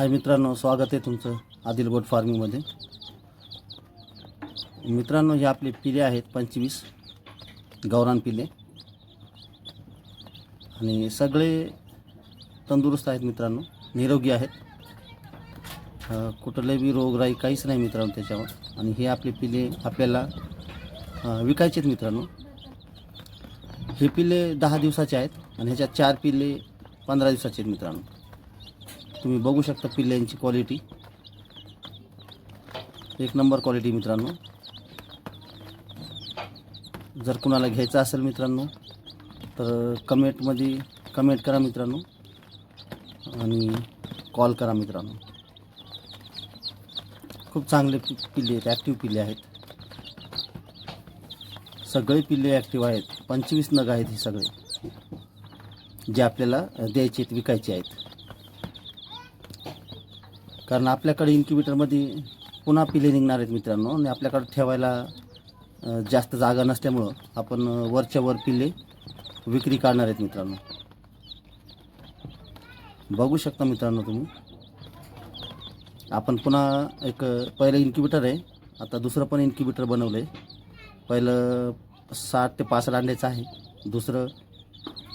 हाय मित्रांनो स्वागत आहे तुमचं आदिल गोट फार्मिंगमध्ये. मित्रांनो हे आपले पिले आहेत पंचवीस गौरान पिले. आणि सगळे तंदुरुस्त आहेत मित्रांनो निरोगी आहेत. कुठलेही रोगराई काहीच नाही मित्रांनो त्याच्यावर. आणि हे आपले पिले आपल्याला विकायचे आहेत मित्रांनो. हे पिल्ले दहा दिवसाचे आहेत आणि ह्याच्यात चार पिल्ले पंधरा दिवसाचे आहेत मित्रांनो. तुम्ही बघू शकता पिल्ल्यांची क्वालिटी एक नंबर क्वालिटी मित्रांनो. जर कुणाला घ्यायचं असेल मित्रांनो तर कमेंटमध्ये कमेंट करा मित्रांनो. आणि कॉल करा मित्रांनो. खूप चांगले पिल्ले आहेत ॲक्टिव्ह पिल्ले आहेत. सगळे पिल्ले ॲक्टिव्ह आहेत. पंचवीस नग आहेत हे सगळे जे आपल्याला द्यायचे आहेत विकायचे आहेत. कारण आपल्याकडे इन्क्युबेटरमध्ये पुन्हा पिले निघणार आहेत मित्रांनो. आणि आपल्याकडे ठेवायला जास्त जागा नसल्यामुळं आपण वरच्या वर पिल्ले विक्री काढणार आहेत मित्रांनो. बघू शकता मित्रांनो तुम्ही. आपण पुन्हा एक पहिलं इन्क्युबेटर आहे. आता दुसरं पण इन्क्युबेटर बनवलं आहे पहिलं साठ ते पासष्ट अंड्याचं आहे. दुसरं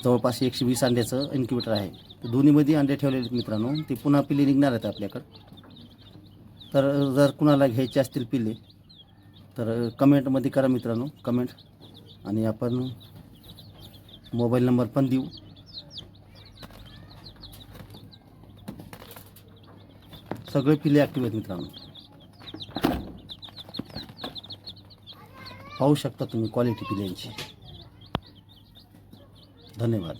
जवळपास एकशे वीस अंड्याचं इन्क्युबेटर आहे. दोन्हीमध्ये अंडे ठेवलेले आहेत मित्रांनो. ते पुन्हा पिल्ले निघणार आहेत आपल्याकडं. तर जर कुणाला घ्यायचे असतील पिल्ले तर कमेंटमध्ये करा मित्रांनो. कमेंट. आणि आपण मोबाईल नंबर पण देऊ. सगळे पिल्ले ॲक्टिव्ह आहेत मित्रांनो. पाहू शकता तुम्ही क्वालिटी पिल्यांची धन्यवाद.